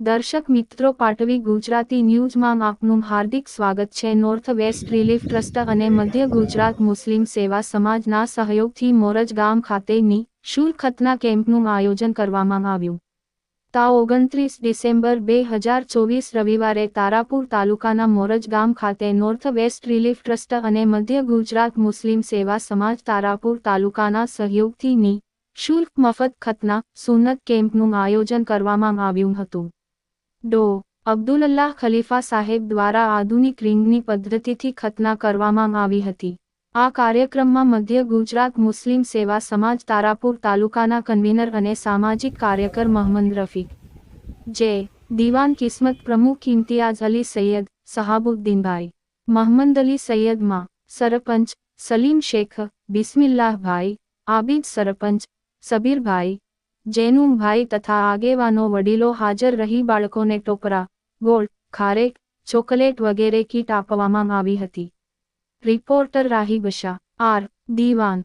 દર્શક મિત્રો પાટવી ગુજરાતી ન્યૂઝમાં આપનું હાર્દિક સ્વાગત છે. નોર્થ વેસ્ટ રિલીફ ટ્રસ્ટ અને મધ્ય ગુજરાત મુસ્લિમ સેવા સમાજના સહયોગથી મોરજ ગામ ખાતેની શુલ્કતના કેમ્પનું આયોજન કરવામાં આવ્યું. તા ઓગણત્રીસ ડિસેમ્બર બે હજાર ચોવીસ રવિવારે તારાપુર તાલુકાના મોરજ ગામ ખાતે નોર્થ વેસ્ટ રિલીફ ટ્રસ્ટ અને મધ્ય ગુજરાત મુસ્લિમ સેવા સમાજ તારાપુર તાલુકાના સહયોગથી ની શુલ્ક મફત ખતના સુન્નત કેમ્પનું આયોજન કરવામાં આવ્યું હતું. ડો, અબ્દુલલ્લાહ ખલીફા સાહેબ દ્વારા આધુનિક રિંગની પદ્ધતિથી ખતના કરવામાં આવી હતી. આ કાર્યક્રમમાં મધ્ય ગુજરાત મુસ્લિમ સેવા સમાજ તારાપુર તાલુકાના કન્વીનર અને સામાજિક કાર્યકર મહમદ રફીક. જે, દિવાન કિસ્મત પ્રમુખ ઇમ્તિયાઝ અલી સૈયદ સહાબુદ્દીનભાઈ, મહમદ અલી સૈયદમાં સરપંચ, સલીમ શેખ, બિસ્મિલ્લાહભાઈ, આબિદ સરપંચ, સબીરભાઈ જેનુમભાઈ તથા આગેવાનો વડીલો હાજર રહી બાળકોને ટોપરા, ગોળ, ખારેક, ચોકલેટ વગેરે કીટ આપવામાં આવી હતી. રિપોર્ટર રાહી બશા, આર, દીવાન.